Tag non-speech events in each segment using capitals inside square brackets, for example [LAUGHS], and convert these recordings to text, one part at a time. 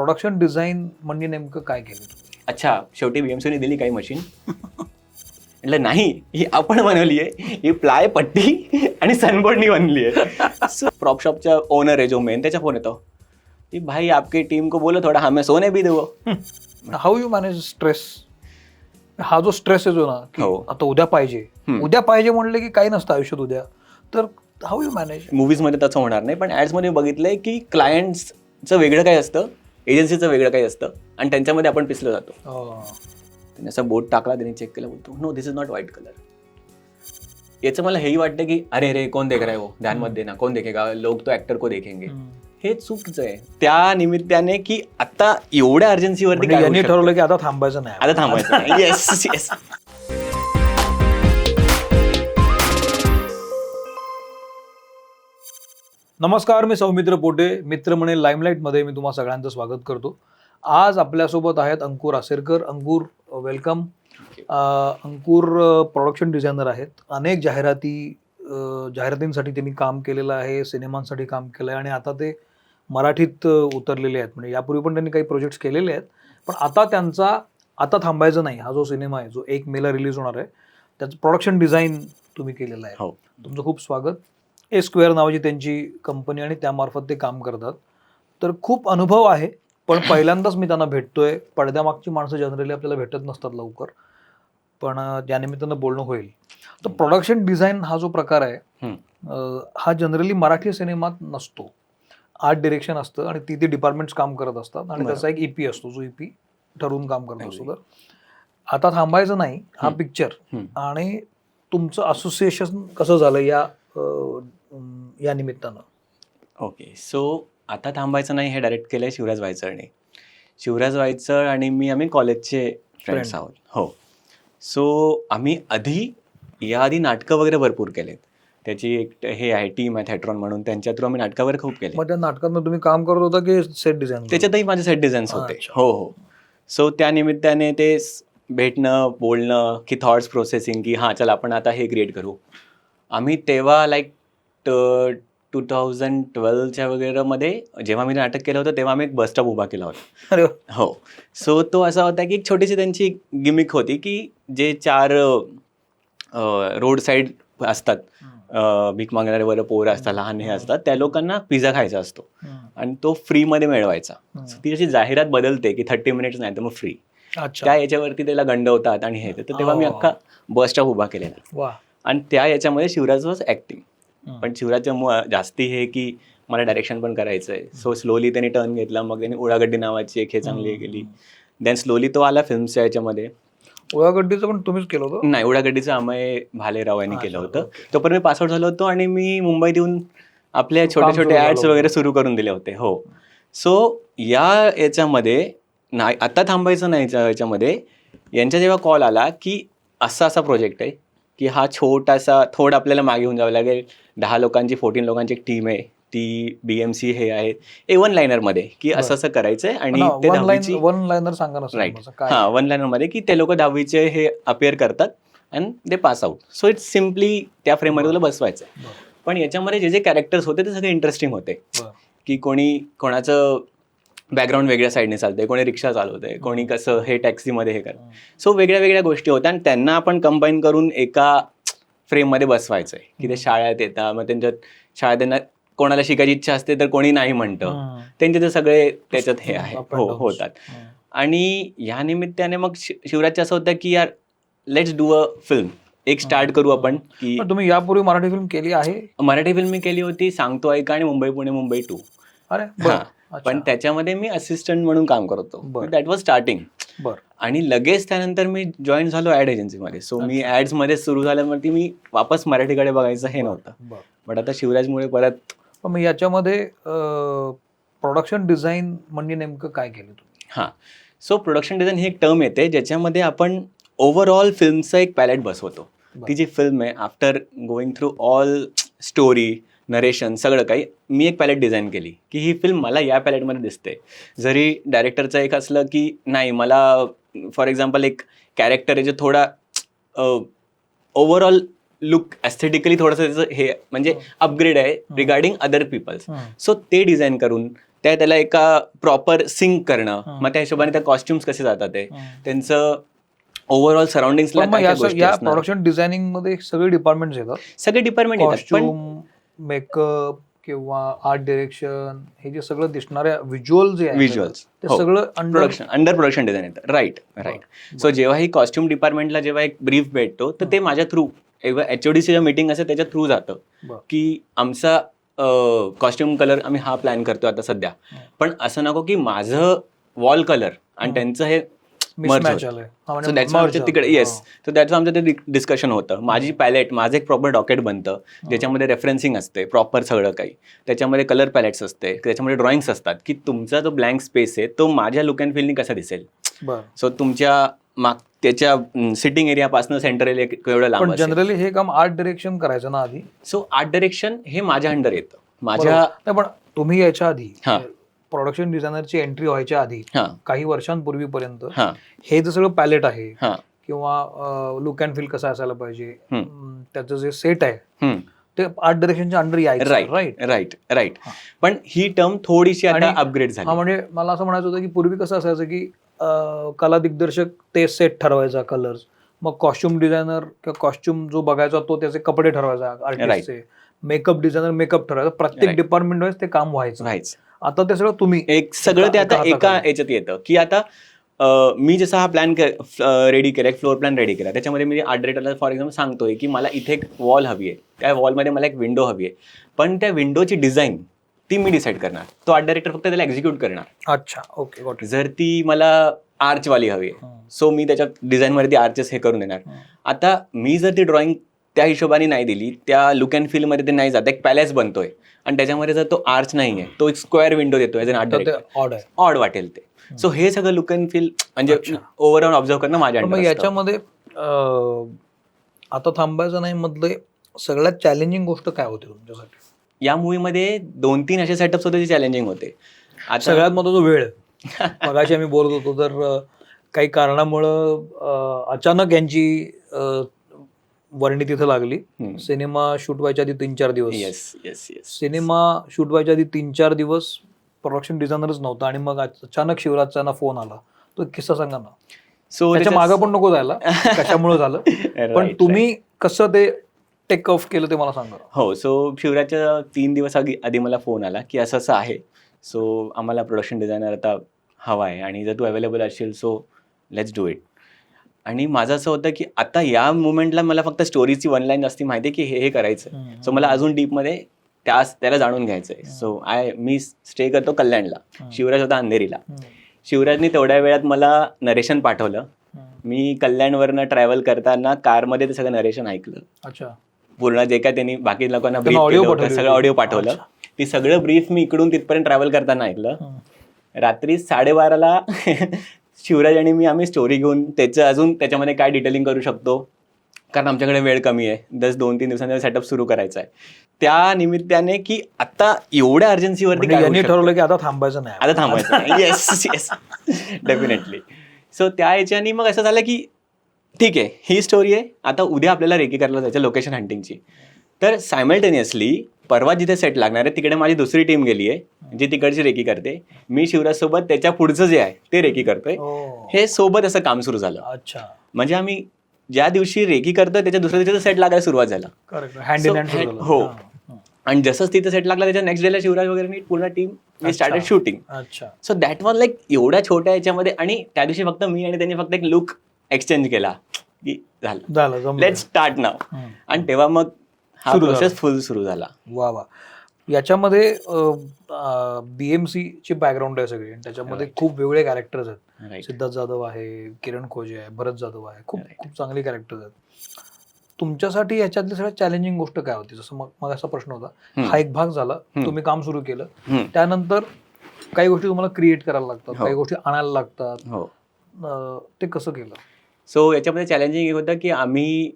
Production design म्हणजे नेमकं काय केलं? अच्छा शेवटी बीएमसीने दिली काही मशीन म्हटलं नाही ही आपण बनवली आहे. ही प्लाय पट्टी आणि सनबोर्डनी बनली आहे. प्रॉप शॉपचा ओनर आहे जो मेन त्याचा फोन येतो. की भाई आपकी टीम को बोलो थोड़ा हमें सोने भी दो हाऊ यू मॅनेज स्ट्रेस हा जो स्ट्रेस येतो ना की हो. आता उद्या पाहिजे. हम्म. उद्या पाहिजे म्हणले की काही नसतं आयुष्यात उद्या. तर हाऊ यू मॅनेज मूवीजमध्ये तसं होणार नाही पण ॲड्समध्ये बघितलंय की क्लायंट्सचं वेगळं काही असतं. एजन्सीचं वेगळं काही असतं आणि त्यांच्यामध्ये आपण पिसलं जातो. त्याने असा बोट टाकला त्याने चेक केला बोलतो no this is not white colour याचं मला हेही वाटतं की अरे रे कोण देख रहा है वो? ध्यान मत देना कोण देखेगा? लोक तो ऍक्टर को देखेंगे. हे चुकीचं आहे. त्या निमित्ताने की आता एवढ्या अर्जन्सीवरती शकतं? ठरवलं की आता थांबायचं नाही. आता थांबायचं येस येस [LAUGHS] नमस्कार मी सौमित्र पोटे. मित्र म्हणे लाईमलाईटमध्ये मी तुम्हा सगळ्यांचं स्वागत करतो. आज आपल्यासोबत आहेत Ankur Aserkar. Ankur welcome Ankur production designer आहेत. अनेक जाहिराती जाहिरातींसाठी त्यांनी काम केलेलं आहे सिनेमांसाठी काम केलं आहे आणि आता ते मराठीत उतरलेले आहेत. म्हणजे यापूर्वी पण त्यांनी काही प्रोजेक्ट्स केलेले आहेत. पण आता त्यांचा आता थांबायचं नाही. हा जो सिनेमा आहे जो एक मेला रिलीज होणार आहे त्याचं प्रोडक्शन डिझाईन तुम्ही केलेलं आहे. हो. तुमचं खूप स्वागत. ए स्क्वेअर नावाची त्यांची कंपनी आणि त्यामार्फत ते काम करतात तर खूप अनुभव आहे पण पहिल्यांदाच मी त्यांना भेटतोय पडद्यामागची माणसं जनरली आपल्याला भेटत नसतात लवकर पण अं, त्या निमित्तानं बोलणं होईल तर प्रोडक्शन डिझाईन हा जो प्रकार आहे हा जनरली मराठी सिनेमात नसतो आर्ट डिरेक्शन असतं आणि ती ती डिपार्टमेंट्स काम करत असतात आणि. त्याचा एक ईपी असतो जो ईपी ठरवून काम करत असतो. तर आता थांबायचं नाही हा. पिक्चर. आणि तुमचं असोसिएशन कसं झालं या या निमित्तानं. ओके सो आता थांबायचं नाही हे डायरेक्ट केलंय शिवराज वायचळने. शिवराज वायचळ आणि मी आम्ही कॉलेजचे फ्रेंड्स. आहोत. हो. सो आम्ही आधी याआधी नाटकं वगैरे भरपूर केलेत. त्याची एक हे आहे टीम आहे थेट्रॉन म्हणून. त्यांच्या थ्रू आम्ही नाटकं वगैरे खूप केले मग त्या नाटकात तुम्ही काम करत होता की सेट डिझाईन त्याच्यातही माझे सेट डिझाईन्स होते. हो हो. सो त्या निमित्ताने ते भेटणं बोलणं की थॉट्स प्रोसेसिंग की हां चल आपण आता हे क्रिएट करू. आम्ही तेव्हा लाईक टू थाउजंड ट्वेल्वच्या वगैरे मध्ये जेव्हा मी नाटक केलं होतं तेव्हा आम्ही एक बस स्टॉप उभा केला होता अरे. हो सो तो असा होता की एक छोटीशी त्यांची गिमिक होती की जे चार रोड साईड असतात भीक मागणारे बरं पोरं असतात लहान हे असतात त्या लोकांना पिझ्झा खायचा असतो. आणि तो फ्रीमध्ये मिळवायचा ती अशी जाहिरात बदलते की थर्टी मिनिट्स नाही तर मग फ्री त्या याच्यावरती त्याला गंडवतात आणि हे. तर तेव्हा मी. अख्खा बस स्टॉप उभा केलेला आणि त्या याच्यामध्ये शिवराज वॉज ऍक्टिंग. पण शिवराजच्या मु- जास्ती हे की मला डायरेक्शन पण करायचं आहे सो स्लोली त्यांनी टर्न घेतला मग त्यांनी उडागड्डी नावाची एक हे चांगली केली. देन स्लोली तो आला फिल्मच्या याच्यामध्ये. ओळागड्डीचं पण तुम्हीच केलं होतं? नाही उडागड्डीचं अमय भालेराव यांनी केलं होतं. तोपर्यंत मी पासआउट झालो होतो आणि मी मुंबईत येऊन आपले छोटे छोटे होतं. वगैरे सुरू करून दिले होते हो. सो या याच्यामध्ये नाही आता थांबायचं नाही याच्या- याच्यामध्ये. यांचा जेव्हा कॉल आला की असा असा प्रोजेक्ट आहे. की हा छोटासा थोडं आपल्याला मागे घेऊन जावं लागेल. दहा लोकांची फोर्टीन लोकांची एक टीम आहे. ती बीएमसी हे आहे. ए वन लाईनरमध्ये की असं असं करायचंय आणि ते दहावीची वन लाईनर सांगा राईट हां वन लाईनरमध्ये की ते लोक दहावीचे हे अपिअर करतात and they pass out so it's simply त्या फ्रेममध्ये तुला बसवायचं पण याच्यामध्ये जे जे कॅरेक्टर्स होते ते सगळे इंटरेस्टिंग होते. की कोणी कोणाचं बॅकग्राऊंड वेगळ्या साईडने चालतंय कोणी रिक्षा चालवतंय कोणी कसं हे टॅक्सीमध्ये हे करत सो वेगळ्या वेगळ्या गोष्टी होत्या आणि त्यांना आपण कंबाईन करून एका फ्रेममध्ये बसवायचं आहे की ते शाळेत येतात मग त्यांच्यात शाळेत त्यांना कोणाला शिकायची इच्छा असते तर कोणी नाही म्हणतं. त्यांचे ते सगळे त्याच्यात हे आहे. हो. होतात. आणि या निमित्ताने मग शि- शिवराजचं असं होतं की यार लेट्स डू अ फिल्म एक स्टार्ट करू आपण की तुम्ही यापूर्वी मराठी फिल्म केली आहे? मराठी फिल्म मी केली होती सांगतो ऐका आणि मुंबई पुणे मुंबई टू अरे. पण त्याच्यामध्ये मी असिस्टंट म्हणून काम करत. दॅट वॉज स्टार्टिंग बरं. आणि लगेच त्यानंतर मी जॉईन झालो ऍड एजन्सीमध्ये सो मी ऍड्समध्ये सुरू झाल्यावरती मी वापस मराठीकडे बघायचं हे नव्हतं. बट आता शिवराजमुळे परत पण मग याच्यामध्ये प्रोडक्शन डिझाईन म्हणजे नेमकं काय केलं तुम्ही? हां. सो प्रोडक्शन डिझाईन ही एक टर्म येते ज्याच्यामध्ये आपण ओव्हरऑल फिल्मचं एक पॅलेट बसवतो. ती जी फिल्म आहे after going through all story narration सगळं काही मी एक पॅलेट डिझाईन केली की ही फिल्म मला या पॅलेटमध्ये दिसते. जरी डायरेक्टरचं एक असलं की नाही मला फॉर एक्झाम्पल एक कॅरेक्टर आहे जे थोडा ओव्हरऑल लुक ॲस्थेटिकली थोडंसं त्याचं हे म्हणजे अपग्रेड आहे रिगार्डिंग अदर पीपल्स. सो ते डिझाईन करून त्या त्याला एका प्रॉपर सिंक करणं हं. मग त्या हिशोबाने त्या कॉस्ट्युम्स कसे जातात ते. हं. त्यांचं ओव्हरऑल सराउंडिंगला पण मग या स- या प्रोडक्शन डिझायनिंगमध्ये सगळे डिपार्टमेंट येतात. सगळे डिपार्टमेंट येतात पण मेकअप किंवा आर्ट डिरेक्शन हे जे सगळं दिसणाऱ्या व्हिज्युअल जे आहे व्हिज्युअल्स ते सगळं under production under production design येतं. राईट राईट सो जेव्हा ही कॉस्ट्युम डिपार्टमेंटला जेव्हा एक ब्रीफ भेटतो तर ते माझ्या through H O D meeting असेल त्याच्या थ्रू जातं. बरं. की आमचा कॉस्ट्युम कलर आम्ही हा प्लॅन करतो आता सध्या. हं. पण असं नको की माझं वॉल कलर आणि हं. त्यांचं हे हा, सो म्हणजे आमच्या तिकडे. येस तर त्याचं आमचं ते डिस्कशन होतं. माझी पॅलेट माझं एक प्रॉपर डॉकेट बनतं. ज्याच्यामध्ये रेफरन्सिंग असते प्रॉपर सगळं काही. त्याच्यामध्ये कलर पॅलेट्स असते त्याच्यामध्ये ड्रॉइंग्स असतात की तुमचा जो ब्लँक स्पेस आहे तो माझ्या लुक अँड फीलनी कसा दिसेल? बरं. सो तुमच्या माग त्याच्या सिटिंग एरियापासून सेंटर एरिया केवढं लांब जनरली हे काम आर्ट डिरेक्शन करायचं ना आधी? सो आर्ट डायरेक्शन हे माझ्या अंडर येतं. माझ्या पण तुम्ही याच्या आधी हा. प्रोडक्शन डिझायनरची एंट्री व्हायच्या आधी काही वर्षांपूर्वीपर्यंत हां. हे जे सगळं पॅलेट आहे किंवा लुक अँड फील कसं असायला पाहिजे त्याचं जे सेट आहे ते आर्ट डिरेक्शनच्या अंडर यायचं राईट राईट राईट राईट. पण ही टर्म थोडीशी आता अपग्रेड झाली. म्हणजे मला असं म्हणायचं होतं की पूर्वी कसं असायचं की कला दिग्दर्शक ते सेट ठरवायचा कलर्स मग कॉस्ट्युम डिझायनर किंवा कॉस्ट्युम जो बघायचा तो त्याचे कपडे ठरवायचा आर्टिस्टचे मेकअप डिझायनर मेकअप ठरवायचा. प्रत्येक. डिपार्टमेंट वाईज ते काम व्हायचं. राहायचं आता ते सगळं तुम्ही एक सगळं ते आता एका. याच्यात येतं. की आता मी जसा हा प्लॅन रेडी केला एक फ्लोअर प्लॅन रेडी केला त्याच्यामध्ये मी आर्ट डिरेक्टरला फॉर एक्झाम्पल सांगतोय की मला इथे एक वॉल हवी आहे. त्या वॉलमध्ये मला एक विंडो हवी आहे. पण त्या विंडोची डिझाईन ती मी डिसाईड करणार. तो आर्ट डायरेक्टर फक्त त्याला एक्झिक्यूट करणार. अच्छा ओके जर ती मला आर्चवाली हवी आहे. सो मी त्याच्या डिझाईनमध्ये ती आर्चेस हे करून देणार. आता मी जर ती ड्रॉइंग त्या हिशोबाने नाही दिली त्या लुक अँड फीलमध्ये ते नाही जात एक पॅलेस बनतोय. आणि त्याच्यामध्ये जर तो आर्च नाही आहे तो एक स्क्वेअर विंडो देतोय ॲज अन ऑड वाटेल ते. सो हे सगळं लुक अँड फील म्हणजे. ओव्हरऑल ऑब्झर्व करणं माझ्या. याच्यामध्ये आता थांबायचं नाही मधले सगळ्यात चॅलेंजिंग गोष्ट काय होती तुमच्यासाठी? या मूवीमध्ये दोन तीन असे सेटअप्स होते जे चॅलेंजिंग होते. आता सगळ्यात महत्त्वाचा वेळ. [LAUGHS] मगाशी आम्ही बोलत होतो तर काही कारणामुळं अचानक यांची वर्णी तिथं लागली. सिनेमा शूट व्हायच्या आधी तीन चार दिवस. Yes yes yes cinema shoot व्हायच्या आधी तीन चार दिवस प्रोडक्शन डिझायनरच नव्हता आणि मग अचानक शिवराजचा ना फोन आला. तो किस्सा सांगा ना. सो त्याच्या मागं पण नको जायला. [LAUGHS] कशामुळे झालं? पण तुम्ही कसं ते टेक ऑफ केलं ते मला सांगा. हो सो शिवराजच्या तीन दिवस आधी आधी मला फोन आला की असं असं आहे. सो आम्हाला प्रोडक्शन डिझायनर आता हवा आहे आणि जर तू अवेलेबल असशील सो लेट्स डू इट आणि माझं असं होतं की आता या मुमेंटला मला फक्त स्टोरीची वन लाईन असती माहिती की हे हे करायचं सो मला अजून डीपमध्ये त्या त्याला जाणून घ्यायचं आहे सो आय मी स्टे करतो कल्याणला. शिवराज होता अंधेरीला. शिवराजने तेवढ्या वेळात मला नरेशन पाठवलं. मी कल्याणवरनं ट्रॅव्हल करताना कारमध्ये ते सगळं नरेशन ऐकलं अच्छा पूर्ण जे काय त्यांनी बाकी लोकांना सगळं. ऑडिओ पाठवलं. ती सगळं ब्रीफ मी इकडून तिथपर्यंत ट्रॅव्हल करताना ऐकलं. रात्री साडेबाराला [LAUGHS] शिवराज आणि मी आम्ही स्टोरी घेऊन त्याचं अजून त्याच्यामध्ये काय डिटेलिंग करू शकतो? कारण आमच्याकडे वेळ कमी आहे. दस दोन तीन दिवसांचा सेटअप सुरू करायचा आहे. त्या निमित्ताने की आता एवढ्या अर्जन्सीवरती म्हणजे यांनी? ठरवलं की आता थांबायचं नाही. आता थांबायचं येस येस डेफिनेटली सो त्या याच्यानी मग असं झालं की ठीक आहे ही स्टोरी आहे. आता उद्या आपल्याला रेकी करायला जायचं लोकेशन हंटिंगची तर सायमल्टेनियसली परवा जिथे सेट लागणार आहे तिकडे माझी दुसरी टीम गेली आहे जी तिकडची रेकी करते. मी शिवराज सोबत त्याच्या पुढचं जे आहे ते रेकी करतोय. ओ. हे सोबत असं काम सुरू झालं. अच्छा. म्हणजे आम्ही ज्या दिवशी रेकी करतोय त्याच्या दुसऱ्या दिवशी सेट लागायला सुरुवात झाला. हो. आणि जसंच तिथे सेट लागला त्याच्या नेक्स्ट डेला शिवराज वगैरे पूर्ण टीम अच्छा. स्टार्टेड शूटिंग अच्छा. सो दॅट वॉज लाईक एवढ्या छोट्या याच्यामध्ये आणि त्या दिवशी फक्त मी आणि त्यांनी फक्त एक लुक एक्सचेंज केला. की झालं. Let start now. आणि तेव्हा मग हा प्रोसेस. फुल सुरू झाला. वा वा. याच्यामध्ये बीएमसी ची बॅकग्राऊंड आहे सगळी त्याच्यामध्ये. खूप वेगळे कॅरेक्टर्स आहेत. सिद्धार्थ जाधव आहे किरण खोजे आहे भरत जाधव आहे. खूप. खूप चांगली कॅरेक्टर्स आहेत. तुमच्यासाठी याच्यातली सगळ्यात चॅलेंजिंग गोष्ट काय होती? जसं मग मग असा प्रश्न होता. हा एक भाग झाला. तुम्ही काम सुरू केलं. त्यानंतर काही गोष्टी तुम्हाला क्रिएट करायला लागतात. हो. काही गोष्टी आणायला लागतात. हो. ते कसं केलं? सो याच्यामध्ये चॅलेंजिंग एक होतं की आम्ही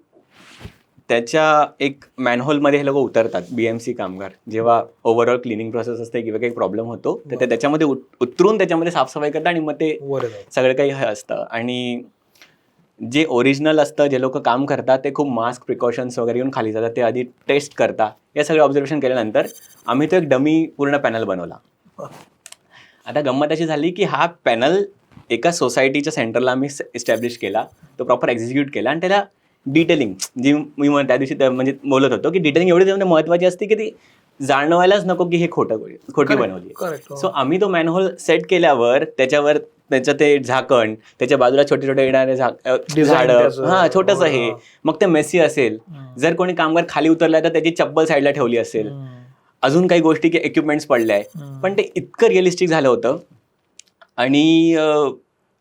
त्याच्या एक मॅनहोलमध्ये हे लोक उतरतात बीएमसी कामगार. जेव्हा ओव्हरऑल क्लिनिंग प्रोसेस असते किंवा काही प्रॉब्लेम होतो तर ते. त्याच्यामध्ये उत- उतरून त्याच्यामध्ये साफसफाई करतात आणि मग ते सगळं काही हे असतं. आणि जे ओरिजिनल असतं जे लोक काम करतात ते खूप मास्क प्रिकॉशन्स वगैरे घेऊन खाली जातात. ते आधी टेस्ट करता. या सगळं ऑब्झर्वेशन केल्यानंतर आम्ही तो एक डमी पूर्ण पॅनल बनवला. आता गंमत अशी झाली की हा पॅनल एका सोसायटीच्या सेंटरला आम्ही इस्टॅब्लिश केला. तो प्रॉपर एक्झिक्यूट केला आणि त्याला डिटेलिंग जी मी त्या दिवशी म्हणजे बोलत होतो की डिटेलिंग एवढी त्यामध्ये महत्वाची असते की ती जाणवायलाच नको की हे खोटं खोटी बनवली सो आम्ही तो मॅनहोल सेट केल्यावर त्याच्यावर त्याचं ते झाकण त्याच्या बाजूला छोटे छोटे येणारे झाडं. हा छोटस हे. हा. मग ते मेसी असेल. जर कोणी कामगार खाली उतरलाय तर त्याची चप्पल साईडला ठेवली असेल. अजून काही गोष्टी की इक्विपमेंट्स पडले आहे पण ते इतकं रिअलिस्टिक झालं होतं. आणि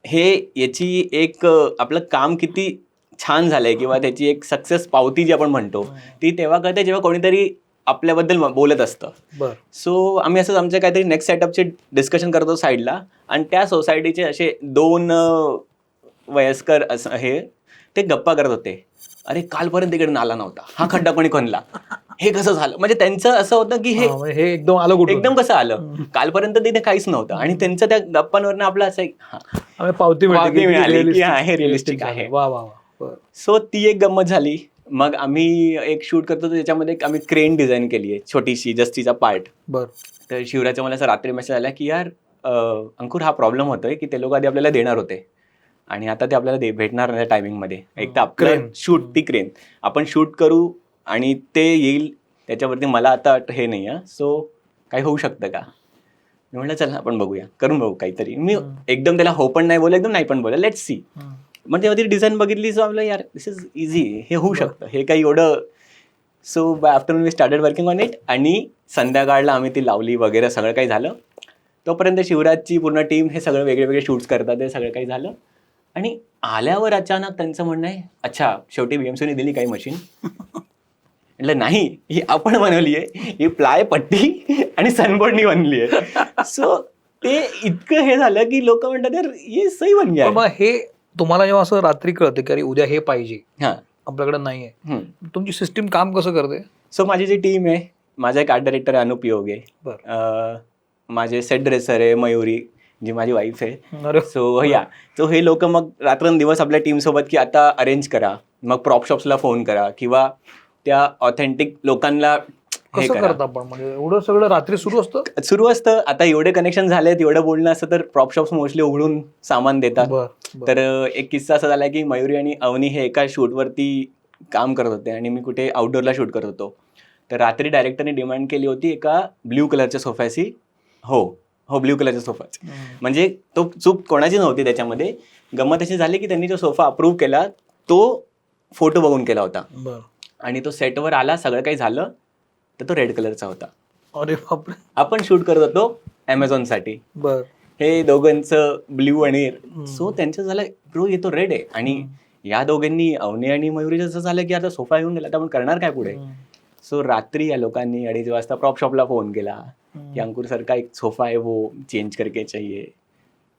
हे याची एक आपलं काम किती छान झालंय किंवा त्याची एक सक्सेस पावती जी आपण म्हणतो ती तेव्हा कळते जेव्हा कोणीतरी आपल्याबद्दल बोलत असतं. सो आम्ही असंच आमच्या काहीतरी नेक्स्ट सेटअपचे डिस्कशन करतो साईडला आणि त्या सोसायटीचे असे दोन वयस्कर असं हे ते गप्पा करत होते. अरे कालपर्यंत इकडे नाला नव्हता. हा खड्डा कोणी खणला हे कसं झालं? म्हणजे त्यांचं असं होतं की हे हा, म्हणजे एकदम आलं कुठं एकदम कसं आलं? कालपर्यंत तिथे काहीच नव्हतं. आणि त्यांचं त्या गप्पांवरनं आपलं असं पावती मिळाली की हा, realistic आहे. वा वा. सो ती एक गंमत झाली. मग आम्ही एक शूट करतो त्याच्यामध्ये आम्ही क्रेन डिझाईन केली आहे छोटीशी जस्तीचा पार्ट बर. तर शिवराजचा मला असं रात्री मेसेज आला की यार अंकुर हा प्रॉब्लेम होतोय की ते लोक आधी आपल्याला देणार होते. आणि आता ते आपल्याला भेटणार नाही टायमिंगमध्ये एक तर आपलं. शूट ती क्रेन आपण शूट करू आणि ते येईल त्याच्यावरती मला आता हे नाही आहे. सो काही होऊ शकतं का? मी म्हटलं चल आपण बघूया. करून बघू काहीतरी. मी. एकदम त्याला हो पण नाही बोललं एकदम नाही पण बोललं. Let see. मग तेव्हा ती डिझाईन बघितली सो आपलं यार दिस इज इझी हे होऊ शकतं. हे काही एवढं so by afternoon we started working on it आणि संध्याकाळला आम्ही ती लावली वगैरे सगळं काही झालं. तोपर्यंत शिवराजची पूर्ण टीम हे सगळं वेगळे वेगळे शूट्स करतात ते सगळं काही झालं. आणि आल्यावर अचानक त्यांचं म्हणणं आहे अच्छा शेवटी बीएमसीने दिली काही मशीन [LAUGHS] म्हटलं नाही ही आपण बनवली आहे ही प्लाय पट्टी आणि सनबोर्डनी बनली आहे सो ते इतकं हे झालं की लोक म्हणतात यार हे सही बन गया मग हे तुम्हाला जेव्हा असं रात्री कळते की अरे उद्या हे पाहिजे. हां. आपल्याकडे नाहीये. हम्म. तुमची सिस्टीम काम कसं करते? सो माझी जी टीम आहे माझा एक आर्ट डायरेक्टर आहे अनुप योगे अं, माझे सेट ड्रेसर आहे मयुरी जी माझी वाईफ आहे. सो या. सो हे लोक मग रात्रंदिवस आपल्या टीमसोबत की आता अरेंज करा. मग प्रॉप शॉप्सला फोन करा किंवा त्या ऑथेंटिक लोकांना कसं करा. करता आपण? म्हणजे एवढं सगळं रात्री सुरू असतं? सुरू असतं. आता एवढे कनेक्शन झालेत एवढं बोलणं असतं तर प्रॉप शॉप्स मोस्टली उघडून सामान देतात. बर बर. तर अं, एक किस्सा असा झाला की मयुरी आणि अवनी हे एका शूटवरती काम करत होते आणि मी कुठे आउटडोअरला शूट करत होतो. तर रात्री डायरेक्टरने डिमांड केली होती एका ब्ल्यू कलरच्या सोफ्याची. हो हो ब्ल्यू कलरच्या सोफाची हम्म. म्हणजे तो चूक कोणाची नव्हती त्याच्यामध्ये. गंमत अशी झाली की त्यांनी जो सोफा अप्रूव्ह केला तो फोटो बघून केला होता. बर. आणि तो सेटवर आला सगळं काही झालं. तर तो रेड कलरचा होता. अरे बापरे. आपण शूट करत होतो ॲमेझॉनसाठी बर. हे दोघांचं ब्ल्यू आणि. सो त्यांचं झालं ब्रो येतो रेड आहे. आणि या दोघांनी अवनी आणि मयुरीचं असं झालं की आता सोफा येऊन गेला तर आपण करणार काय पुढे. सो रात्री या लोकांनी अडीच वाजता प्रॉप शॉपला फोन केला. कि अंकुर सर का एक सोफा है वो चेंज करके चाहिए.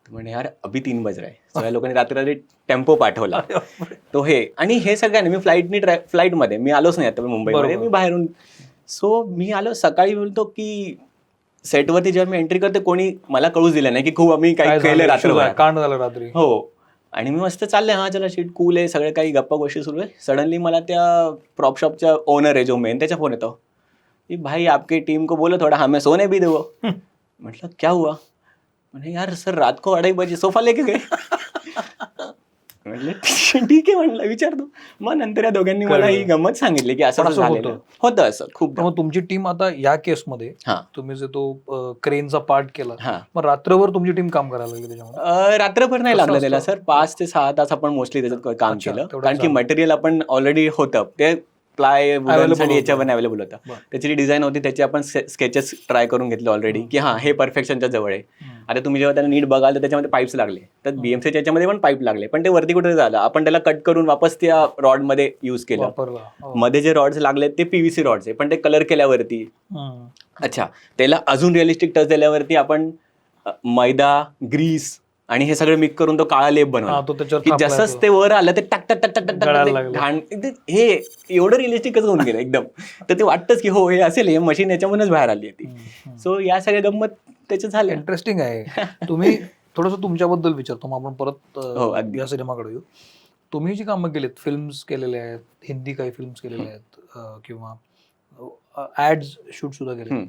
म्हणे यार अभी तीन बज रहा है. सगळ्या लोकांनी रात्री रात्री टेम्पो पाठवला. तो हे आणि हे सगळ्यांनी मी फ्लाईटनी फ्लाईटमध्ये मी आलोच नाही आता मुंबईमध्ये. मी बाहेरून सो मी आलो सकाळी बोलतो की सेटवरती जेव्हा मी एंट्री करते कोणी मला कळूच दिलं नाही की खूप आम्ही काय काही केलं झालं? रात्रभर कांड झालं रात्री. हो. आणि मी मस्त चाललंय हा चला शीट कूल आहे सगळे काही गप्पा गोष्टी सुरू आहे. सडनली मला त्या प्रॉप शॉपच्या ओनर आहे जो मेन त्याचा फोन येतो. की भाई आपकी टीम को बोलो थोड़ा हमें सोने भी दो म्हटलं क्या हुआ? म्हणे यार सर रात को अढाई बजे सोफा लेके गए. म्हटलं ठीक आहे म्हणलं विचारतो मग नंतर या दोघांनी मला ही गंमत सांगितली की असं झालेलं होतं. होतं असं खूप मग तुमची टीम आता या केसमध्ये हा. तुम्ही जे तो क्रेनचा पार्ट केला मग रात्रभर तुमची टीम काम करायला लागली त्याच्यामध्ये? रात्रभर नाही कसं लागलं त्याला? सर. पाच ते सहा तास आपण मोस्टली त्याच्यात काम केलं. कारण की. मटेरियल आपण ऑलरेडी होतं. ते प्लाय याच्यावर. अवेलेबल होतं. त्याची डिझाईन होती त्याची आपण स्केचेस ट्राय करून घेतले ऑलरेडी की हा हे परफेक्शनच्या जवळ आहे. आता तुम्ही जेव्हा त्याला नीट बघाल तर त्याच्यामध्ये पाईप्स लागले. तर बीएमसीच्या याच्यामध्ये पण पाईप लागले. पण ते वरती कुठे झालं? आपण त्याला कट करून वापस त्या रॉडमध्ये युज केलं. हो. मध्ये जे रॉड्स लागले ते पीव्हीसी रॉड्स आहे. पण ते कलर केल्यावरती. अच्छा. त्याला अजून रिअलिस्टिक टच दिल्यावरती आपण मैदा ग्रीस आणि हे सगळं मिक्स करून तो काळा लेप बनवला की जसंच तो. वर आलं ते टक टक टक टक टक. घाण हे एवढं रिअलिस्टिकच होऊन गेलं एकदम तर ते वाटतंच की हो हे असेल हे मशीन याच्यामधूनच बाहेर आली ती हम्म, हम्म. सो या सगळ्या गंमत त्याचे झाले इंटरेस्टिंग आहे [LAUGHS] तुम्ही थोडस तुमच्याबद्दल विचारतो मग आपण परत हो. या सिनेमाकडे येऊ तुम्ही जी कामं केलीत फिल्म्स केलेले आहेत हिंदी काही फिल्म्स केलेले आहेत किंवा ऍड्स शूट सुद्धा केले.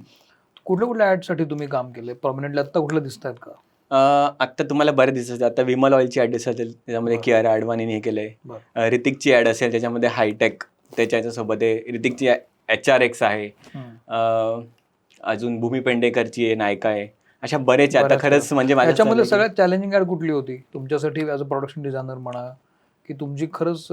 कुठल्या कुठल्या ऍडसाठी तुम्ही काम केले प्रॉमिनंटली आता कुठलं दिसत आहेत का आत्ता तुम्हाला बरे दिसत आता विमल ऑइलची ॲड दिसत असेल. त्याच्यामध्ये. कियारा अडवाणीने हे केलंय. अं, ऋतिकची ॲड असेल. त्याच्यामध्ये हायटेक त्याच्या याच्यासोबत आहे. ऋतिकची एच आर एक्स आहे. अजून भूमी पेंडेकरची आहे. नायका आहे. अशा बरेच आहे. आता खरंच म्हणजे माझ्या त्याच्यामध्ये चाललंय सगळ्यात चॅलेंजिंग ऍड कुठली होती? तुमच्यासाठी ऍज अ प्रोडक्शन डिझायनर म्हणा की तुमची खरंच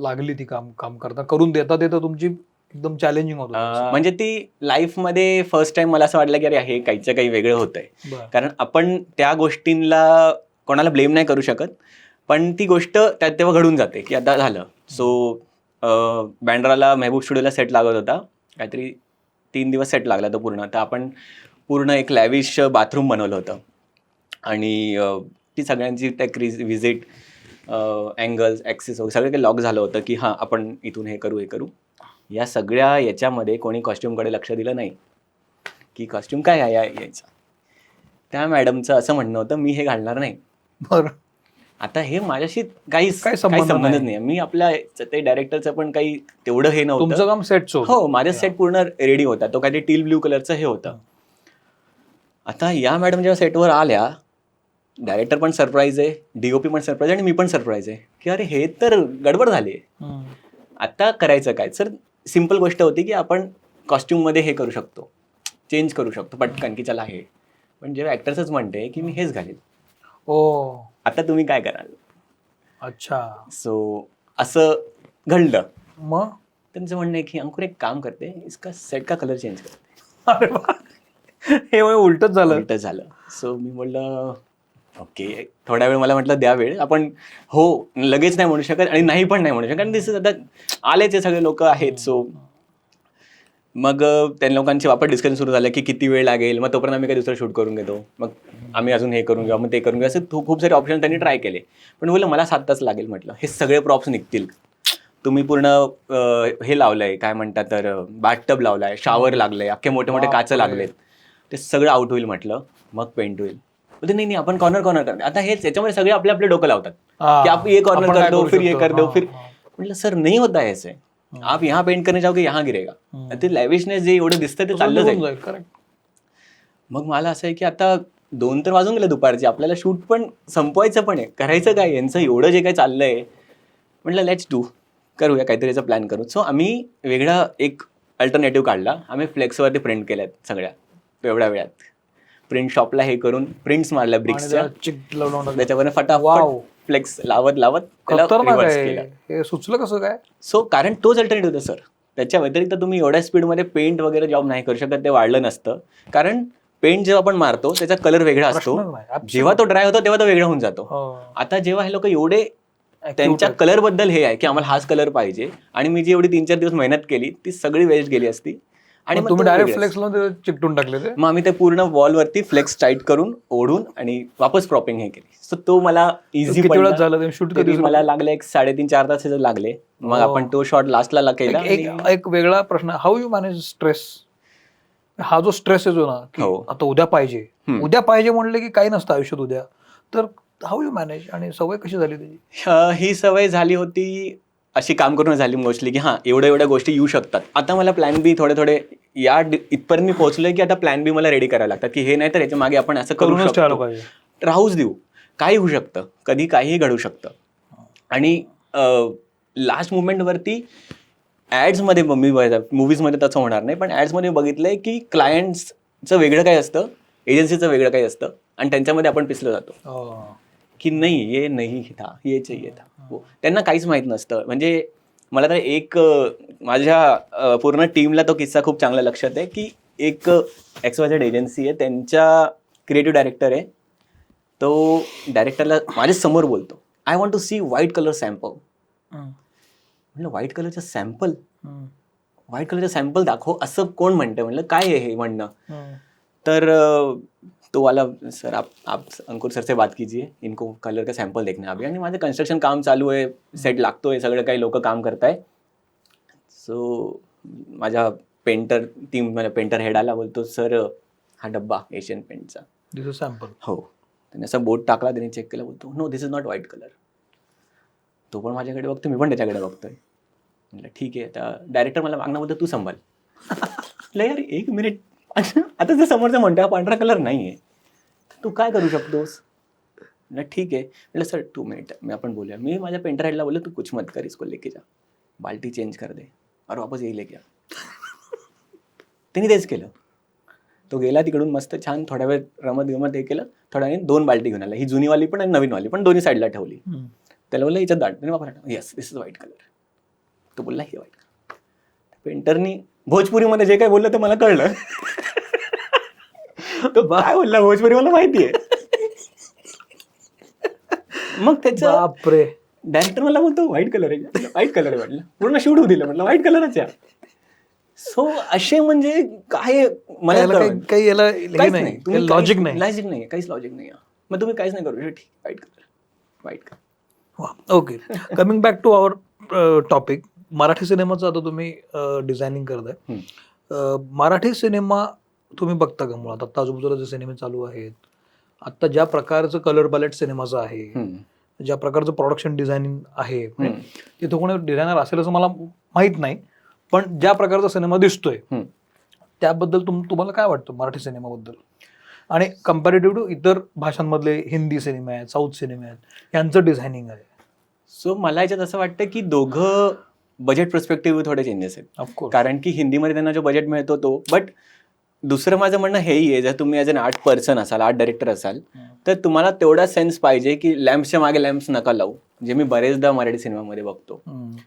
लागली ती काम काम करता. करून देता देता तुमची एकदम चॅलेंजिंग होत म्हणजे ती लाईफमध्ये फर्स्ट टाइम मला असं वाटलं की अरे हे काहीचं काही वेगळं होतंय. कारण आपण त्या गोष्टींना कोणाला ब्लेम नाही करू शकत पण ती गोष्ट त्यात तेव्हा घडून जाते की आता झालं. सो बँड्राला मेहबूब स्टुडिओला सेट लागत होता. काहीतरी तीन दिवस सेट लागला तो पूर्ण. तर आपण पूर्ण एक लॅविश बाथरूम बनवलं होतं. आणि ती सगळ्यांची त्या क्रिज विजिट अँगल्स ॲक्सेस वगैरे सगळं काही लॉक झालं होतं की हां आपण इथून हे करू हे करू. या सगळ्या याच्यामध्ये कोणी कॉस्ट्युमकडे लक्ष दिलं नाही. की कॉस्ट्युम काय आहे या- यायचा त्या मॅडमचं असं म्हणणं होतं मी हे घालणार नाही. बरं. आता हे माझ्याशी काहीच काही काही संबंध संबंधच नाही. मी आपल्या ते डायरेक्टरचं पण काही तेवढं हे नव्हतं. काम सेटच हो माझा सेट पूर्ण रेडी होता. तो काहीतरी टील ब्ल्यू कलरचं हे होतं. आता या मॅडम जेव्हा सेटवर आल्या डायरेक्टर पण सरप्राईज आहे डीओपी पण सरप्राईज आणि मी पण सरप्राईज आहे. की अरे हे तर गडबड झाली आता करायचं काय? सर सिंपल गोष्ट होती की आपण कॉस्ट्युममध्ये हे करू शकतो. चेंज करू शकतो. पटकन की चला हे. पण जेव्हा ॲक्टर्सच म्हणते की मी हेच घालेन. ओ. आता तुम्ही काय कराल? अच्छा. सो असं घडलं. मग? त्यांचं म्हणणं आहे की अंकुर एक काम करते इसका सेट का कलर चेंज करते. अरे वा. हे उलटच झालं. उलटं झालं. सो मी बोललं ओके. थोड्या वेळ मला म्हटलं द्या वेळ. आपण हो लगेच नाही म्हणू शकत आणि नाही पण नाही म्हणू शकत. कारण दिस आता आलेच हे सगळे लोक आहेत सो मग त्या लोकांचे वापर डिस्कशन सुरू झालं की किती वेळ लागेल. मग तोपर्यंत आम्ही काही दुसरं शूट करून घेतो. मग आम्ही अजून हे करून घेऊ मग ते करून घेऊ. असे खूप सारे ऑप्शन त्यांनी ट्राय केले. पण बोललं मला सात तास लागेल म्हटलं. हे सगळे प्रॉप्स निघतील. तुम्ही पूर्ण हे लावलंय काय म्हणतात तर बाथटब लावलाय शावर लागलंय अख्खे मोठे मोठे काचं. लागलेत. ते सगळं आउट होईल म्हटलं. मग पेंट होईल. बोलते नाही नाही आपण कॉर्नर कॉर्नर करतो. आता हेच याच्यामध्ये सगळे आपले आपले डोकं लावतात. कि आप ये कॉर्नर कर काय दो फिर ये? कर दो फिर. म्हटलं सर नाही होता ऐसे आप यहाँ पेंट करने जाओगे यहाँ गिरेगा. ते लॅविशनेस जे एवढं दिसतं ते चाललं जाईल. मग मला असं आहे की आता दोन तर वाजून गेले दुपारचे आपल्याला शूट पण संपवायचं पण आहे. करायचं काय? यांचं एवढं जे काही चाललंय. म्हटलं लेट्स डू करूया काहीतरी याचा प्लॅन करू. सो आम्ही वेगळा एक अल्टरनेटिव्ह काढला. आम्ही फ्लेक्सवरती प्रिंट केल्यात सगळ्या एवढ्या वेळात. प्रिंट शॉपला हे करून प्रिंट्स मारल्या ब्रिक्सच्या. त्याच्यावर. फटाफट फ्लेक्स लावत लावत त्याला खतरनाक reverse आहे केलं हे सुचलं कसं काय सो कारण तोच अल्टरनेटिव्ह होता सर त्याच्या व्यतिरिक्त तुम्ही एवढ्या स्पीडमध्ये पेंट वगैरे जॉब नाही करू शकत ते वाढलं नसतं कारण पेंट जेव्हा आपण मारतो त्याचा कलर वेगळा असतो प्रश्नच नाही. Absolute. जेव्हा तो ड्राय होतो तेव्हा तो वेगळा होऊन जातो हो. आता जेव्हा हे लोक एवढे त्यांच्या. कलरबद्दल हे आहे की आम्हाला हाच कलर पाहिजे आणि मी जी एवढी तीन चार दिवस मेहनत केली ती सगळी वेस्ट गेली असती आणि तुम्ही डायरेक्ट. फ्लेक्स चिकटून टाकले ते? मग आम्ही ते पूर्ण वॉलवरती फ्लेक्स टाईट करून ओढून आणि वापस प्रॉपिंग हे केली. सो तो मला इझी झालं ते शूट मला लागले एक साडेतीन चार तास लागले. मग. आपण तो शॉट लास्टला केला एक एक- एक वेगळा प्रश्न हाऊ यू मॅनेज स्ट्रेस हा जो स्ट्रेस येतो ना हो. आता उद्या पाहिजे. उद्या पाहिजे म्हणले की काही नसतं आयुष्यात उद्या. तर हाऊ यू मॅनेज आणि सवय कशी झाली त्याची? ही सवय झाली होती अशी काम करून झाली मोस्टली की हां एवढ्या एवढ्या गोष्टी येऊ शकतात. आता मला प्लॅन बी थोडे थोडे या इथपर्यंत मी पोहोचलोय की आता प्लॅन बी मला रेडी करायला लागतात की हे नाही तर याच्या मागे आपण असं करू शकतो. राहूच देऊ. काही होऊ शकतं. कधी काहीही घडू शकतं. आणि लास्ट मुवमेंटवरती ॲड्समध्ये मी मूवीजमध्ये तसं होणार नाही पण ॲड्समध्ये बघितलंय की क्लायंट्सचं वेगळं काही असतं एजन्सीचं वेगळं काही असतं आणि त्यांच्यामध्ये आपण पिसलं जातो. हो. की नाही ये नाही था ये चाहिए था. वो त्यांना काहीच माहीत नसतं. म्हणजे मला तर एक माझ्या पूर्ण टीमला तो किस्सा खूप चांगला लक्षात आहे की एक एक्सवायझेड एजन्सी आहे त्यांच्या क्रिएटिव्ह डायरेक्टर आहे. तो डायरेक्टरला माझ्यासमोर बोलतो. I want to see white colour sample. म्हटलं व्हाईट कलरचं सॅम्पल. व्हाईट कलरचं सॅम्पल दाखव असं कोण म्हणतं म्हटलं काय आहे हे म्हणणं. तर तो वाला सर आप आप अंकुर सर से बात कीजिए। इनको कलर का सैंपल देखना अभी। आणि माझं कन्स्ट्रक्शन काम चालू आहे सेट लागतोय सगळं काही लोक काम करताय। सो माझ्या पेंटर टीम मला पेंटर हेड आला बोलतो सर हा डब्बा एशियन पेंटचा दिस इज सॅम्पल हो. त्याने असा बोट टाकला त्याने चेक केला बोलतो no this is not white colour तो पण माझ्याकडे बघतो मी पण त्याच्याकडे बघतोय. म्हटलं ठीक आहे आता डायरेक्टर मला मागणं बोलतो तू संभाल [LAUGHS] म्हटलं यार एक मिनिट [LAUGHS] आता जर समोरचा म्हणतो हा पांढरा कलर नाही आहे तू काय करू शकतोस? ना ठीक आहे. म्हटलं सर टू मिनिट मी आपण बोलूया. मी माझ्या पेंटर हेडला बोललो तू कुछ मत कर इसको लेके जा. बाल्टी चेंज कर दे और वापस येई लेके आ. [LAUGHS] त्यांनी तेच केलं. तो गेला तिकडून मस्त छान थोड्या वेळ रमत गमत हे केलं. थोड्या वेळाने दोन बाल्टी घेऊन आला. ही जुनीवाली पण आणि नवीनवाली पण दोन्ही साईडला ठेवली. त्याला बोललं याच्यात दाट त्याने वापरा. Yes this is white colour तो बोलला हे व्हाईट कलर पेंटरनी भोजपुरीमध्ये जे काय बोललं ते मला कळलं. तो काय बोलला भोजपुरी मला माहिती आहे मग त्याचं बापरे. डायरेक्टर मला बोलतो व्हाईट कलर आहे. व्हाईट कलर आहे म्हटलं. पूर्ण शूट होऊ दिलं म्हटलं. व्हाईट कलरच आहे. सो असे म्हणजे काय मला याला काही कळलं. काही याला हे काहीच नाही. तुम्ही लॉजिक नाही. लॉजिक नाही काहीच लॉजिक नाही मग तुम्ही काहीच नाही करू शकत. ठीक. White colour white colour okay coming back to our topic Marathi सिनेमाचं आता तुम्ही डिझायनिंग करताय. मराठी सिनेमा तुम्ही बघता का मुळात? आता आजूबाजूला जे सिनेमे चालू आहेत आता ज्या प्रकारचं कलर पॅलेट सिनेमाचं आहे ज्या प्रकारचं प्रोडक्शन डिझायनिंग आहे म्हणजे तिथं कोणी डिझायनर असेल असं मला माहीत नाही पण ज्या प्रकारचा सिनेमा दिसतोय. त्याबद्दल तुम तुम्हाला काय वाटतं मराठी सिनेमाबद्दल? आणि कम्पॅरेटिव्ह टू इतर भाषांमधले हिंदी सिनेमे आहेत साऊथ सिनेमे आहेत यांचं डिझायनिंग आहे. सो मला याच्यात असं वाटतं की दोघं बजेट पर्स्पेक्टिव्ह थोडे चेंजेस आहेत. कारण की हिंदीमध्ये त्यांना जो बजेट मिळतो तो बट दुसरं माझं म्हणणं हेही आहे जर तुम्ही ॲज अन आर्ट पर्सन असाल आर्ट डायरेक्टर असाल तर तुम्हाला तेवढा सेन्स पाहिजे की लॅम्प्सच्या मागे लॅम्प्स नका लावू. जे मी बरेचदा मराठी सिनेमामध्ये बघतो.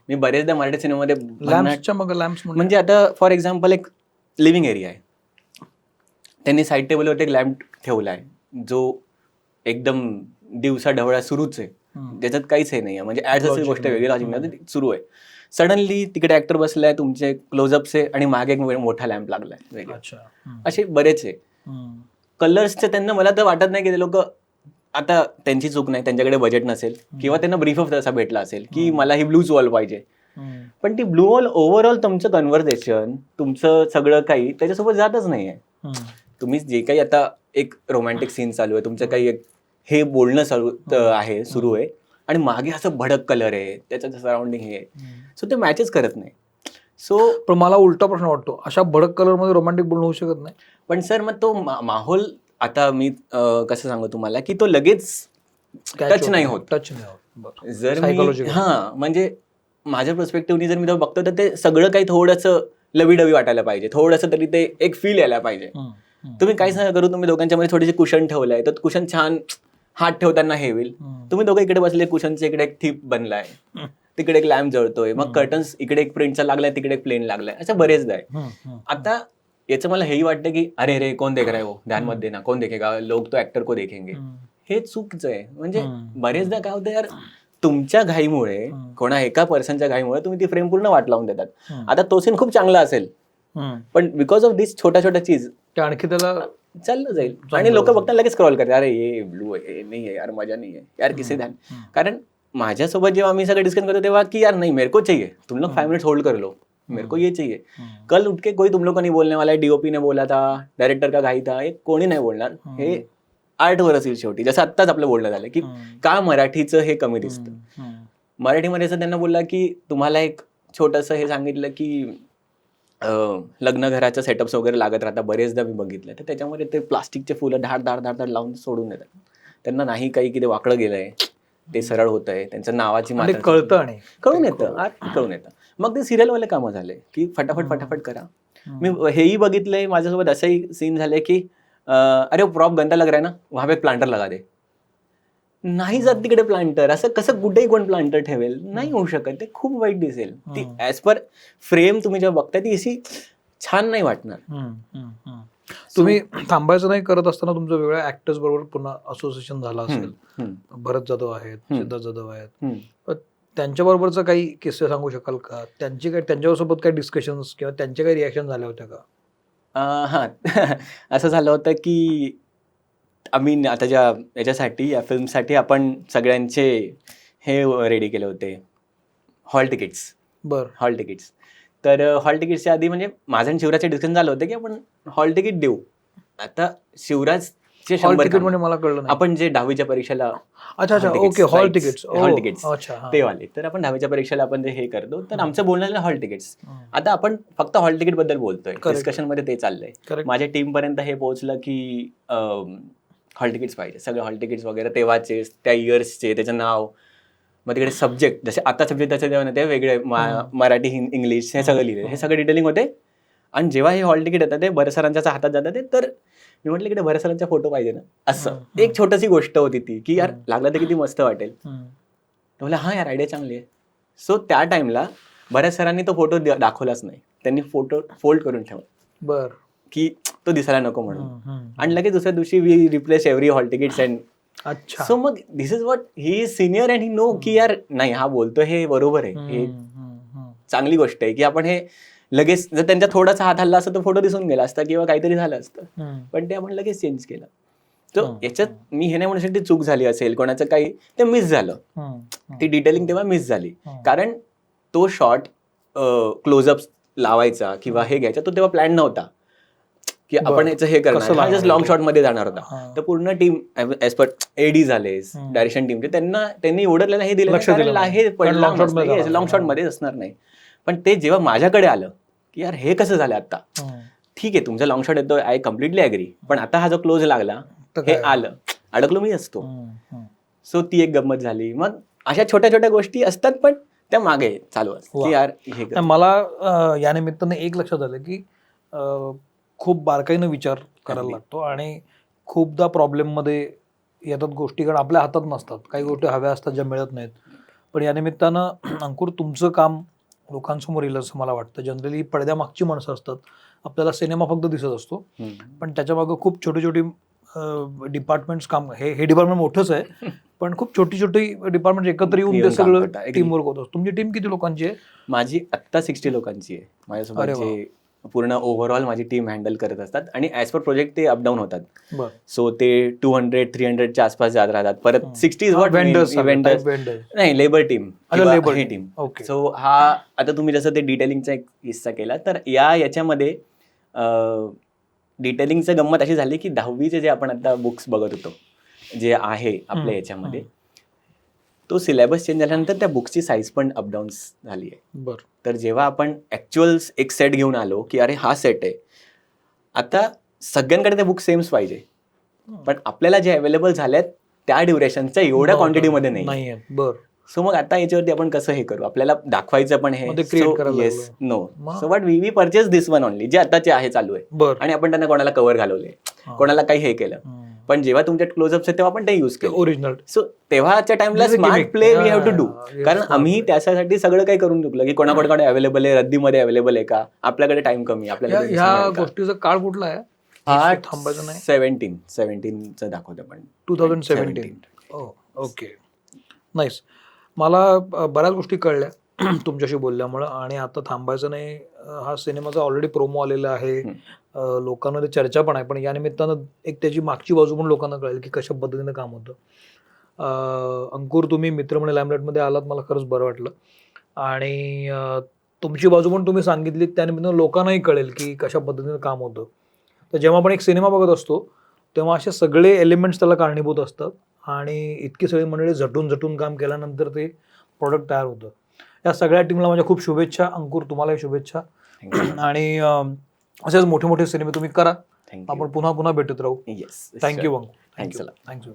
मी बरेचदा मराठी सिनेमामध्ये म्हणजे आता फॉर एक्झाम्पल एक लिव्हिंग एरिया आहे. त्यांनी साईड टेबलवरती एक लॅम्प ठेवला आहे. जो एकदम दिवसा ढवळा सुरूच आहे. त्याच्यात काहीच हे नाही आहे म्हणजे ऍड्स असेल गोष्ट. वेगळी सुरू आहे. सडनली तिकडे ऍक्टर बसलाय तुमचे क्लोजअप्स आहे आणि मागे एक मोठा लॅम्प लागलाय. असे बरेच आहे. कलर्सचे त्यांना मला तर वाटत नाही की ते लोक आता त्यांची चूक नाही त्यांच्याकडे बजेट नसेल किंवा त्यांना ब्रीफ ऑफ तसा भेटला असेल की मला ही ब्लूज वॉल पाहिजे. पण ती ब्लू वॉल ओव्हरऑल तुमचं कन्व्हर्सेशन तुमचं सगळं काही त्याच्यासोबत जातच नाहीये. तुम्ही जे काही आता एक रोमॅन्टिक सीन चालू आहे तुमचं काही एक हे बोलणं चालू आहे सुरू आहे. आणि मागे असं भडक कलर आहे त्याचं सराउंडिंग हे आहे. सो ते मॅचच करत नाही. सो पण मला उलटा प्रश्न वाटतो अशा भडक कलरमध्ये रोमॅन्टिक बोलणं होऊ शकत नाही? पण सर मग तो माहोल आता मी कसं सांगू तुम्हाला की तो लगेच टच नाही होत. टच नाही होत. जर. हा म्हणजे माझ्या पर्स्पेक्टिव्हनी जर मी तो बघतो तर ते सगळं काही थोडंसं लवीडवी वाटायला पाहिजे. थोडंसं तरी ते एक फील यायला पाहिजे. तुम्ही काहीच नाही करू? तुम्ही दोघांच्या मध्ये थोडेसे कुशन ठेवलंय तर कुशन छान हात ठेवताना हे होईल. तुम्ही दोघं इकडे बसले कुशनचे इकडे एक थीप बनलाय. तिकडे एक लॅम्प जळतोय मग. कर्टन्स इकडे एक प्रिंटचा लागलाय तिकडे एक प्लेन लागलाय असं बरेचदा आहे. आता याचं मला हेही वाटतं की अरे रे कोण देख रहा है वो ध्यान मत देना कोण देखेगा लोक तो ऍक्टर को देखेंगे. हे चुकीचं आहे म्हणजे. बरेचदा काय होतं यार तुमच्या घाईमुळे. कोणा एका पर्सनच्या घाईमुळे तुम्ही ती फ्रेम पूर्ण वाट लावून देतात. आता तो सीन खूप चांगला असेल. पण बिकॉज ऑफ दिस छोट्या छोट्या चीज आणखी त्याला चाललं जाईल. आणि लोक. बघताना लगेच स्क्रॉल करतात. अरे ये ब्लू आहे हे नाही आहे यार मजा नाही आहे. यार किसे ध्यान. कारण माझ्यासोबत जेव्हा आम्ही सगळं डिस्कस करतो तेव्हा की यार नहीं मेरे को चाहिए. तुम लोग फाइव मिनट्स होल्ड कर लो मेरे को ये चाहिए. कल उठ के कोई तुम लोग को नहीं बोलने वाला है डीओपी ने बोला था डायरेक्टर का घाई था हे कोणी नाही बोलणार. हे आर्टवर असेल शेवटी. जसं आत्ताच आपलं बोलणं झालं की. का मराठीचं हे कमी दिसतं. मराठीमध्ये असं त्यांना बोलला की तुम्हाला एक छोटंसं हे सांगितलं की लग्न घराच्या सेटअप्स वगैरे लागत राहतात. बरेचदा मी बघितलं तर त्याच्यामध्ये ते प्लास्टिकचे फुलं धाड धाड धाड धाड लावून सोडून देतात. त्यांना नाही काही की ते वाकडं गेलंय. ते सरळ होत आहे त्यांच्या नावाची मात्रा कळतं आणि कळून येतं. कळून येतं. मग ते सिरियलवाले कामं झाले की फटाफट फटाफट करा. मी हेही बघितलंय. माझ्यासोबत असंही सीन झाले की अरे प्रॉप गंदा लग रहा है ना? वहां पे प्लांटर लगा दे. नाही जात तिकडे प्लांटर असं कसं कुठेही कोण प्लांटर ठेवेल नाही होऊ शकत. ते खूप वाईट दिसेल. ती. ऍज पर फ्रेम तुम्ही जेव्हा बघताय ती अशी छान नाही वाटणार. तुम्ही थांबायचं नाही करत असताना तुमचं वेगळ्या ऍक्टर्स बरोबर पुन्हा असोसिएशन झालं असेल. भरत जाधव आहेत. सिद्धार्थ जाधव आहेत. हम्म. त्यांच्याबरोबरचं काही किस्से सांगू शकाल का? त्यांची काही त्यांच्यासोबत काही डिस्कशन्स किंवा त्यांच्या काही रिॲक्शन झाल्या होत्या का? हा. [LAUGHS] असं झालं होतं की आम्ही आता ज्या याच्यासाठी या फिल्मसाठी आपण सगळ्यांचे हे रेडी केले होते. हॉल तिकीट्स बर. हॉल तिकीट्स तर हॉल तिकीट्सच्या आधी म्हणजे माझं आणि शिवराजचे डिस्कशन झालं होतं की आपण हॉल तिकीट देऊ. आता शिवराज हॉल शंभर तिकीट म्हणजे मला कळलं नाही. आपण जे दहावीच्या परीक्षेला अच्छा अच्छा okay hall tickets hall tickets. अच्छा हा. ते वाले. तर आपण दहावीच्या परीक्षेला आपण जे हे करतो तर आमचं बोलणं झालं हॉल तिकीट्स. आता आपण फक्त हॉल तिकीटबद्दल बोलतोय. डिस्कशनमध्ये ते चाललंय. माझ्या टीम पर्यंत हे पोहोचलं की हॉल तिकीट्स पाहिजे. सगळे हॉल तिकीट्स वगैरे तेव्हाचे त्या इयर्सचे त्याचं नाव. मग तिकडे सब्जेक्ट जसे आता सब्जेक्ट त्याचे ते वेगळे मराठी इंग्लिश हे सगळं लिहिले. हे सगळे डिटेलिंग होते. आणि जेव्हा हे हॉल तिकीट येतात ते भरसरांच्या हातात जातात ते. तर मी म्हटलं की भरसरांचा फोटो पाहिजे ना. असं. एक छोटीशी गोष्ट होती ती की यार लागलं तर किती मस्त वाटेल. तर म्हणलं हा यार आयडिया चांगली आहे. सो त्या टाइमला बऱ्याच सरांनी तो फोटो दाखवलाच नाही. त्यांनी फोटो फोल्ड करून ठेवला. बर. की तो दिसायला नको म्हणून. आणि लगेच दुसऱ्या दिवशी we replace every hall tickets and अच्छा सो मग this is what he is senior and he know की यार नाही हा बोलतोय हे बरोबर आहे हे. चांगली गोष्ट आहे की आपण हे लगेच जर त्यांच्या थोडासा हात हल्ला असता तर फोटो दिसून गेला असता किंवा काहीतरी झालं असतं. पण ते आपण लगेच चेंज केलं तर. याच्यात मी हे नाही म्हणू शकते चूक झाली असेल कोणाचं काही ते मिस झालं. ती डिटेलिंग तेव्हा मिस झाली. कारण तो शॉट क्लोजअप लावायचा किंवा हे घ्यायचा तो तेव्हा प्लॅन नव्हता की. आपण याचं हे करणार जस्ट लॉंग? शॉटमध्ये जाणार होता. तर पूर्ण टीम एज पर एडी झाले. डायरेक्शन टीमचे त्यांना त्यांनी एवढं हे दिलं. हे मध्ये जाणार. लॉंग शॉटमध्ये असणार नाही पण ते जेव्हा माझ्याकडे आलं की यार हे कसं झालं आता. ठीक आहे तुमचा लॉंग शॉट येतोय आय कम्प्लिटली अग्री पण आता हा जो क्लोज लागला हे? आलं अडकलो मी असतो. सो ती एक गंमत झाली मग अशा छोट्या छोट्या गोष्टी असतात पण त्या मागे चालू असतात यार हे मला या निमित्ताने एक लक्षात आलं की खूप बारकाईनं विचार करायला. लागतो आणि खूपदा प्रॉब्लेममध्ये येतात गोष्टी कारण आपल्या हातात नसतात. काही गोष्टी हव्या असतात ज्या मिळत नाहीत. पण या निमित्तानं [CLEARS THROAT] अंकुर तुमचं काम लोकांसमोर येईल असं मला वाटतं. जनरली पडद्यामागची माणसं असतात. आपल्याला सिनेमा फक्त दिसत असतो. पण त्याच्यामागं खूप छोटी छोटी डिपार्टमेंट्स काम हे हे डिपार्टमेंट मोठंच आहे. [LAUGHS] पण खूप छोटी छोटी डिपार्टमेंट एकत्र येऊन ते सगळं. टीम वर्क होत असतं. तुमची टीम किती लोकांची आहे? माझी आत्ता सिक्स्टी लोकांची आहे. माझ्यासोबत पूर्ण ओव्हरऑल माझी टीम हँडल करत असतात. आणि ॲज पर प्रोजेक्ट ते अपडाऊन होतात. सो ते टू हंड्रेड थ्री हंड्रेडच्या आसपास जात राहतात. परत sixty is what vendors vendors vendor नाही labour team team. Team okay so हा आता तुम्ही जसं ते डिटेलिंगचा एक किस्सा केला तर या याच्यामध्ये डिटेलिंगचं गंमत अशी झाली की दहावीचे जे आपण आता बुक्स बघत होतो जे आहे आपल्या याच्यामध्ये तो सिलेबस चेंज झाल्यानंतर त्या बुक्सची साईज पण अपडाऊन झाली आहे. बर. तर जेव्हा आपण ऍक्च्युअल एक सेट घेऊन आलो की अरे हा सेट आहे आता सगळ्यांकडे ते बुक सेम्स पाहिजे. पण आपल्याला जे अवेलेबल झाल्यात त्या ड्युरेशनच्या एवढ्या क्वांटिटीमध्ये नाही बर. सो मग आता याच्यावरती आपण कसं हे करू? आपल्याला दाखवायचं पण हे yes. No? So but we we purchase this one only जे आताचे आहे चालू आहे. आणि आपण त्यांना कोणाला कव्हर घालवले. कोणाला काही हे केलं. पण जेव्हा तुमच्या क्लोजअप्स आहे तेव्हा आपण ते युज केलं. ओरिजिनल सो तेव्हाच्या टाइमला smart. Play we have to do कारण आम्ही. त्याच्यासाठी सगळं काही करून चुकलं की कोणाकडे अवेलेबल आहे रद्दीमध्ये अवेलेबल आहे का? आपल्याकडे टाइम कमी आपल्याला ह्या? गोष्टीचा काळ कुठला आहे? हा थांबायचं नाही. सेव्हन्टीन सेव्हन्टीनचं दाखवतो आपण. Two thousand seventeen okay nice मला बऱ्याच गोष्टी कळल्या [CLEARS THROAT] तुमच्याशी बोलल्यामुळं आणि आता थांबायचं नाही. हा सिनेमाचा ऑलरेडी प्रोमो आलेला आहे. लोकांमध्ये चर्चा पण आहे. पण या निमित्तानं एक त्याची मागची बाजू पण लोकांना कळेल की कशा पद्धतीनं काम होतं. अंकुर तुम्ही मित्र म्हणे लॅमलेटमध्ये आलात मला खरंच बरं वाटलं. आणि तुमची बाजू पण तुम्ही सांगितली त्यानिमित्तानं लोकांनाही कळेल की कशा पद्धतीनं काम होतं. तर जेव्हा आपण एक सिनेमा बघत असतो तेव्हा असे सगळे एलिमेंट्स त्याला कारणीभूत असतात. आणि इतकी सगळी मंडळी झटून झटून काम केल्यानंतर ते प्रॉडक्ट तयार होतं. या सगळ्या टीमला माझ्या खूप शुभेच्छा. अंकुर तुम्हालाही शुभेच्छा. आणि असेच मोठे मोठे सिनेमे तुम्ही करा. आपण पुन्हा पुन्हा भेटत राहू. Yes thank you a thank you. Thank you